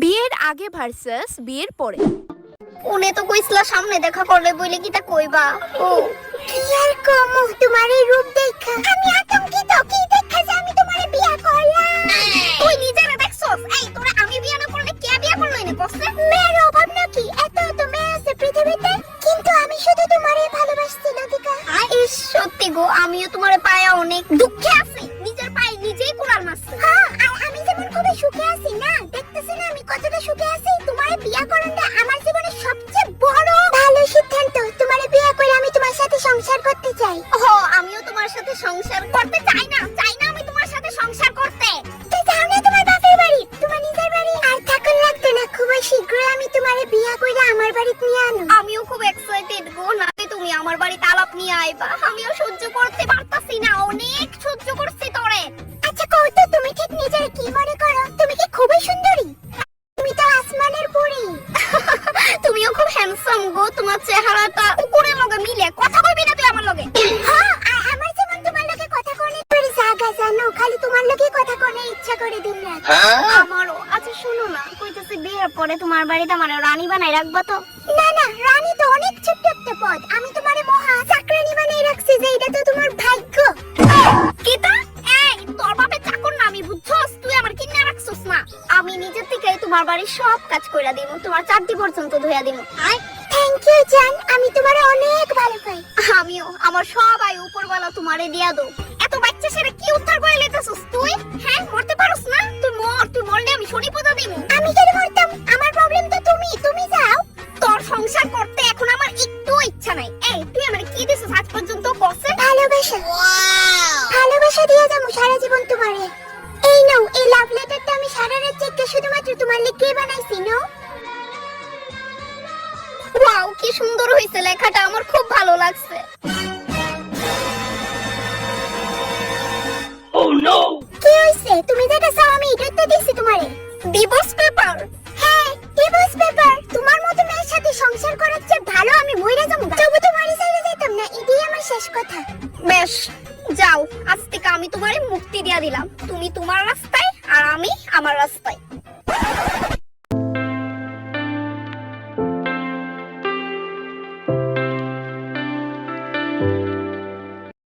বিয়ের আগে ভার্সাস বিয়ের পরে। উনি তো কইসলা সামনে দেখা করলে বলে কি তা কইবা। ও। কি আর কম তোমার এই রূপ দেখা? আমি আতঙ্কিত কি দেখা যে আমি তোমারে বিয়া করলাম তুই নিজেরে দেখছস? এই তোরা আমি বিয়া না করলে কে বিয়া করল এনে কসে মেয়ের অভাব নাকি? এত এত মেয়ে আছে পৃথিবীতে। কিন্তু আমি শুধু তোমারে ভালোবাসছি লতিকা। ইস সত্যি গো আমিও তোমারে পায়া অনেক দুঃখে সংসার করতে চাই না চাই না আমি তোমার সাথে সংসার করতে। তো যাও না তোমার বাপের বাড়ি, তোমার নিজের বাড়ি। আর থাকুন লাগতো না, খুবই শীঘ্রই আমি তোমারে বিয়ে করে আমার বাড়িতে নিয়ে আনো। আমিও খুব এক্সাইটেড গো নাতে তুমি আমার বাড়ি আলাপ নিয়ে আইবা। আমিও সহ্য করতে পারতাছি না, অনেক সহ্য করছি। খালি তোমার কথা কনে ইচ্ছা করে দিন রাত আমারও। আচ্ছা শোনো না কইতেছি বিয়ের পরে তোমার বাড়িতে আমার রানী বানাই রাখবা তো? না না রানী তো অনেক ছোট্ট একটা পদ। আমি তোমারে মহা চাকরানি বানাই রাখছি যে এটা তো তোমার ভাগ্য। কিতা এই তোর বাপে চাকর না আমি বুঝছস? তুই আমার কিনে রাখছস না। আমি নিজে থেকে তোমার বাড়ির সব কাজ কইরা দিব তোমার চারটি পর্যন্ত ধুইয়া দিব থ্যাংক ইউ জান। আমি তোমারে অনেক ভালো পাই আমিও। আমার সবাই আয় উপরওয়ালা তোমারে দিয়া দো বাচ্চা ছেড়ে কি উদ্ধার করে লেতেছস তুই? হ্যাঁ মরতে পারোস না? তুই মর তুই মরলে আমি শনি দিব। আমি কেন মরতাম? আমার প্রবলেম তো তুমি তুমি যাও। তোর সংসার করতে এখন আমার একটু ইচ্ছা নাই। এই তুই আমার কি দিছিস আজ পর্যন্ত? কসে ভালোবাসা। ভালোবাসা দিয়ে যাব সারা জীবন তোমারে। এই নাও এই লাভ লেটারটা আমি সারা রাত চেকটা শুধুমাত্র তোমার লিখে বানাইছি নো ওয়াও কি সুন্দর হয়েছে লেখাটা আমার খুব ভালো লাগছে। আমি এটাই তো দিছি তোমারে। ডিভোর্স পেপার হ্যাঁ ডিভোর্স পেপার তোমার মতো মেয়ের সাথে সংসার করার চেয়ে ভালো আমি মইরা যাব তবু তোমারই ছেড়ে না এটাই আমার শেষ কথা। বেশ যাও। আজ থেকে আমি তোমারে মুক্তি দিয়া দিলাম। তুমি তোমার রাস্তায় আর আমি আমার রাস্তায়।